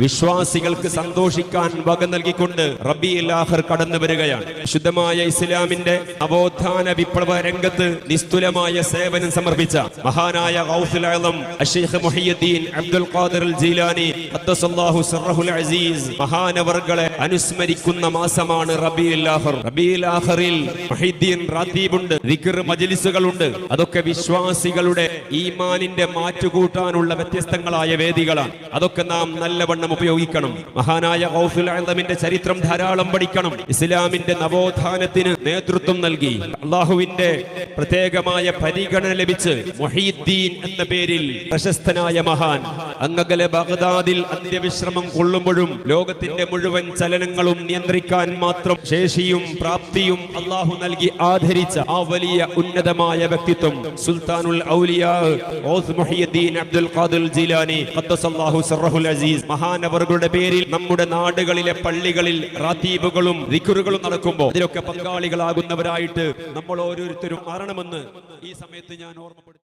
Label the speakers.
Speaker 1: വിശ്വാസികൾക്ക് സന്തോഷിക്കാൻ വക നൽകിക്കൊണ്ട് റബി ആഖർ കടന്നു വരികയാണ്. ശുദ്ധമായ ഇസ്ലാമിന്റെ നവോത്ഥാന വിപ്ലവ രംഗത്ത് നിസ്തുലമായ സേവനം സമർപ്പിച്ച മഹാനായ അബ്ദുൽ ഖാദിർ ജീലാനി അസീസ് മഹാനവർകളെ അനുസ്മരിക്കുന്ന മാസമാണ് റബി ആഖർ റബി മുഹിദ്ദീൻ റാത്തീബുണ്ട് അതൊക്കെ വിശ്വാസികളുടെ ഈമാനിന്റെ മാറ്റുകൂട്ടാനുള്ള വ്യത്യസ്തങ്ങളായ വേദികളാണ്. അതൊക്കെ നാം നല്ലവണ്ണം ഉപയോഗിക്കണം. മഹാനായ ഔഫുൽ ആലമിന്റെ ചരിത്രം ധാരാളം പഠിക്കണം. ഇസ്ലാമിന്റെ നവോത്ഥാനത്തിന് നേതൃത്വം നൽകി. അള്ളാഹുവിന്റെ പ്രത്യേകമായ പരിഗണന ലഭിച്ച് മൊഹീദ്ദീൻ എന്ന പേരിൽ പ്രശസ്തനായ മഹാൻ അങ്ങകലെ ബഗ്ദാദിൽ അന്ത്യവിശ്രമം കൊള്ളുമ്പോഴും ലോകത്തിന്റെ മുഴുവൻ ചലനങ്ങളും നിയന്ത്രിക്കാൻ മാത്രം ശേഷിയും പ്രാപ്തിയും അള്ളാഹു നൽകി ആദരിച്ച ആ വലിയ ഉന്നതമായ വ്യക്തിത്വം സുൽത്താനുൽ ഔലിയാ ഔസ് മൊഹീദ്ദീൻ അബ്ദുൽ ഖാദിൽ ജീലാനി ഖദ്ദസല്ലാഹു സർഹുൽ അസീസ്. മഹാനവറുകളുടെ പേരിൽ നമ്മുടെ നാടുകളിലെ പള്ളികളിൽ റാത്തീബുകളും റിക്കുറുകളും നടക്കുമ്പോൾ ഇതിലൊക്കെ പങ്കാളികളാകുന്നവരായിട്ട് നമ്മൾ ഓരോരുത്തരും മാറണമെന്ന് ഈ സമയത്ത് ഞാൻ ഓർമ്മപ്പെടുത്തി